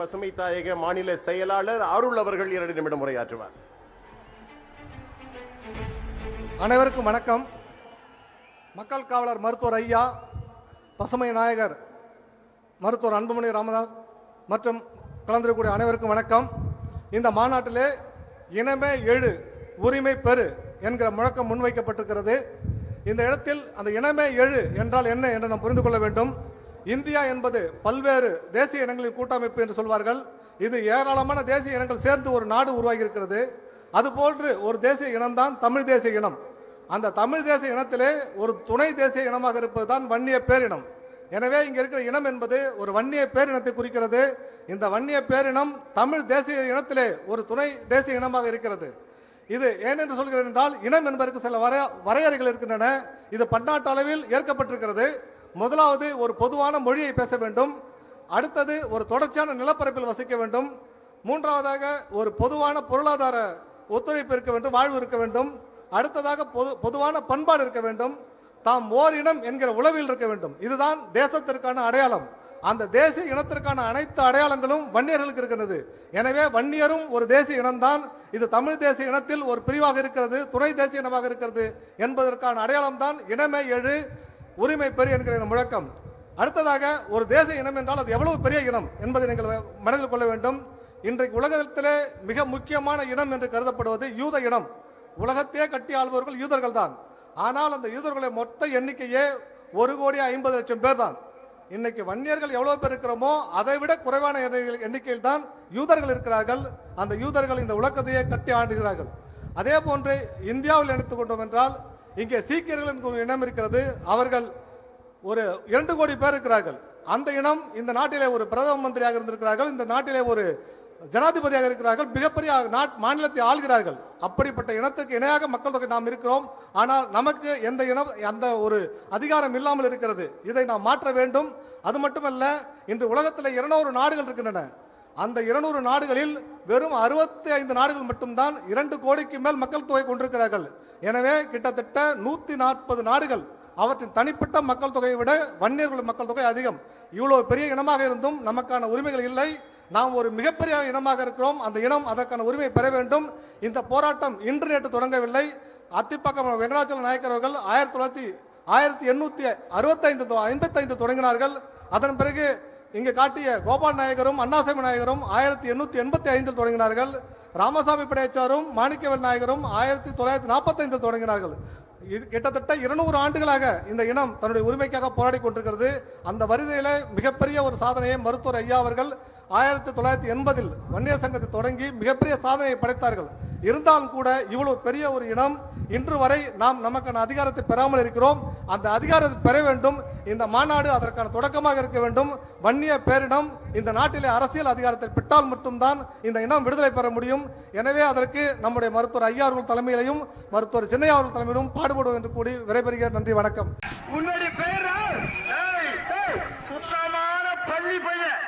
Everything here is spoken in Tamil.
பசுமை தாயக மாநில செயலாளர் அருள் அவர்கள் இரண்டு நிமிடம் உரையாற்றுவார். அனைவருக்கும் வணக்கம். மக்கள் காவலர் மருத்துவர் ஐயா பசுமை நாயகர் மருத்துவர் அன்புமணி ராமதாஸ் மற்றும் கலந்திருக்கக்கூடிய அனைவருக்கும் வணக்கம். இந்த மாநாட்டிலே இனமே எழு உரிமை பெறு என்கிற முழக்கம் முன்வைக்கப்பட்டிருக்கிறது. இந்த இடத்தில் அந்த இனமே எழு என்றால் என்ன என்று நாம் புரிந்து கொள்ள வேண்டும். இந்தியா என்பது பல்வேறு தேசிய இனங்களின் கூட்டமைப்பு என்று சொல்வார்கள். இது ஏராளமான தேசிய இனங்கள் சேர்ந்து ஒரு நாடு உருவாகி இருக்கிறது அதுபோன்று ஒரு தேசிய இனம்தான் தமிழ் தேசிய இனம். அந்த தமிழ் தேசிய இனத்திலே ஒரு துணை தேசிய இனமாக இருப்பது தான் வன்னிய பேரினம். எனவே இங்கே இருக்கிற இனம் என்பது ஒரு வன்னிய பேரினத்தை குறிக்கிறது. இந்த வன்னிய பேரினம் தமிழ் தேசிய இனத்திலே ஒரு துணை தேசிய இனமாக இருக்கிறது. இது ஏனென்று சொல்கிறேன் என்றால் இனம் என்பதற்கு சில வரைய வரையறைகள் இருக்கின்றன. இது பன்னாட்டு அளவில் ஏற்கப்பட்டிருக்கிறது. முதலாவது ஒரு பொதுவான மொழியை பேச வேண்டும். அடுத்தது ஒரு தொடர்ச்சியான நிலப்பரப்பில் வசிக்க வேண்டும். மூன்றாவதாக ஒரு பொதுவான பொருளாதார ஒத்துழைப்பு இருக்க வேண்டும் வாழ்வு இருக்க வேண்டும். அடுத்ததாக பொது பொதுவான பண்பாடு இருக்க வேண்டும். தாம் ஓரினம் என்கிற உளவில் இருக்க வேண்டும். இதுதான் தேசத்திற்கான அடையாளம். அந்த தேசிய இனத்திற்கான அனைத்து அடையாளங்களும் வன்னியர்களுக்கு இருக்கிறது எனவே வன்னியரும் ஒரு தேசிய இனம்தான். இது தமிழ் தேசிய இனத்தில் ஒரு பிரிவாக இருக்கிறது துணை தேசிய இனமாக இருக்கிறது என்பதற்கான அடையாளம் தான் இனமே எழு உரிமை பெரிய என்கிற இந்த முழக்கம். அடுத்ததாக ஒரு தேசிய இனம் என்றால் அது எவ்வளவு பெரிய இனம் என்பதை நீங்கள் மனதில் கொள்ள வேண்டும். இன்றைக்கு உலகத்திலே மிக முக்கியமான இனம் என்று கருதப்படுவது யூத இனம். உலகத்தையே கட்டி ஆள்பவர்கள் யூதர்கள் தான். ஆனால் அந்த யூதர்களுடைய மொத்த எண்ணிக்கையே ஒரு கோடி ஐம்பது லட்சம் பேர் தான். இன்னைக்கு வன்னியர்கள் எவ்வளவு பேர் இருக்கிறோமோ அதை விட குறைவான எண்ணிக்கையில் தான் யூதர்கள் இருக்கிறார்கள். அந்த யூதர்கள் இந்த உலகத்தையே கட்டி ஆண்டுகிறார்கள். அதே போன்று இந்தியாவில் எடுத்துக்கொண்டோம் என்றால் இங்கே சீக்கியர்கள் இனம் இருக்கிறது. அவர்கள் ஒரு இரண்டு கோடி பேர் இருக்கிறார்கள். அந்த இனம் இந்த நாட்டிலே ஒரு பிரதம மந்திரியாக இருந்திருக்கிறார்கள். இந்த நாட்டிலே ஒரு ஜனாதிபதியாக இருக்கிறார்கள். மிகப்பெரிய நாட் மாநிலத்தை ஆள்கிறார்கள். அப்படிப்பட்ட இனத்துக்கு இணையாக மக்கள் தொகை நாம் இருக்கிறோம். ஆனால் நமக்கு எந்த இனம் அந்த ஒரு அதிகாரம் இல்லாமல் இருக்கிறது. இதை நாம் மாற்ற வேண்டும். அது மட்டுமல்ல இன்று உலகத்தில் இருநூறு நாடுகள் இருக்கின்றன. அந்த இருநூறு நாடுகளில் வெறும் அறுபத்தி ஐந்து நாடுகள் மட்டும்தான் இரண்டு கோடிக்கு மேல் மக்கள் தொகை கொண்டிருக்கிறார்கள். எனவே கிட்டத்தட்ட நூற்றி நாற்பது நாடுகள் அவற்றின் தனிப்பட்ட மக்கள் தொகையை விட வன்னியர்கள் மக்கள் தொகை அதிகம். இவ்வளோ பெரிய இனமாக இருந்தும் நமக்கான உரிமைகள் இல்லை. நாம் ஒரு மிகப்பெரிய இனமாக இருக்கிறோம். அந்த இனம் அதற்கான உரிமை பெற வேண்டும். இந்த போராட்டம் இன்று நேற்று தொடங்கவில்லை. அத்திப்பக்கம் வெங்கடாச்சல நாயக்கர் அவர்கள் ஆயிரத்தி தொள்ளாயிரத்தி ஆயிரத்தி எண்ணூற்றி அறுபத்தைந்து ஐம்பத்தைந்து தொடங்கினார்கள். அதன் பிறகு இங்கு காட்டிய கோபால் நாயகரும் அண்ணாசாமி நாயகரும் ஆயிரத்தி எண்ணூற்றி எண்பத்தி ஐந்தில் தொடங்கினார்கள். ராமசாமி படையாச்சாரும் மாணிக்கவேல் நாயகரும் ஆயிரத்தி தொள்ளாயிரத்தி நாற்பத்தைந்தில் தொடங்கினார்கள். இது கிட்டத்தட்ட இருநூறு ஆண்டுகளாக இந்த இனம் தன்னுடைய உரிமைக்காக போராடி கொண்டிருக்கிறது. அந்த வரிசையில் மிகப்பெரிய ஒரு சாதனையை மருத்துவர் ஐயா அவர்கள் ஆயிரத்தி தொள்ளாயிரத்தி எண்பதில் வன்னியர் சங்கத்தை தொடங்கி மிகப்பெரிய சாதனையை படைத்தார்கள். இருந்தாலும் கூட இவ்வளவு பெரிய ஒரு இனம் இன்று வரை நாம் நமக்கான அதிகாரத்தை பெறாமல் இருக்கிறோம். அந்த அதிகாரத்தை பெற வேண்டும். இந்த மாநாடு அதற்கான தொடக்கமாக இருக்க வேண்டும். வன்னிய பேரிடம் இந்த நாட்டிலே அரசியல் அதிகாரத்தை பெற்றால் மட்டும்தான் இந்த இனம் விடுதலை பெற முடியும். எனவே அதற்கு நம்முடைய மருத்துவர் ஐயா அவர்கள் தலைமையிலையும் மருத்துவர் சின்னையா அவர்கள் தலைமையிலும் பாடுபடுவோம் என்று கூடி விடைபெறுகிறேன். நன்றி வணக்கம். சுத்தமான பள்ளி பையன்.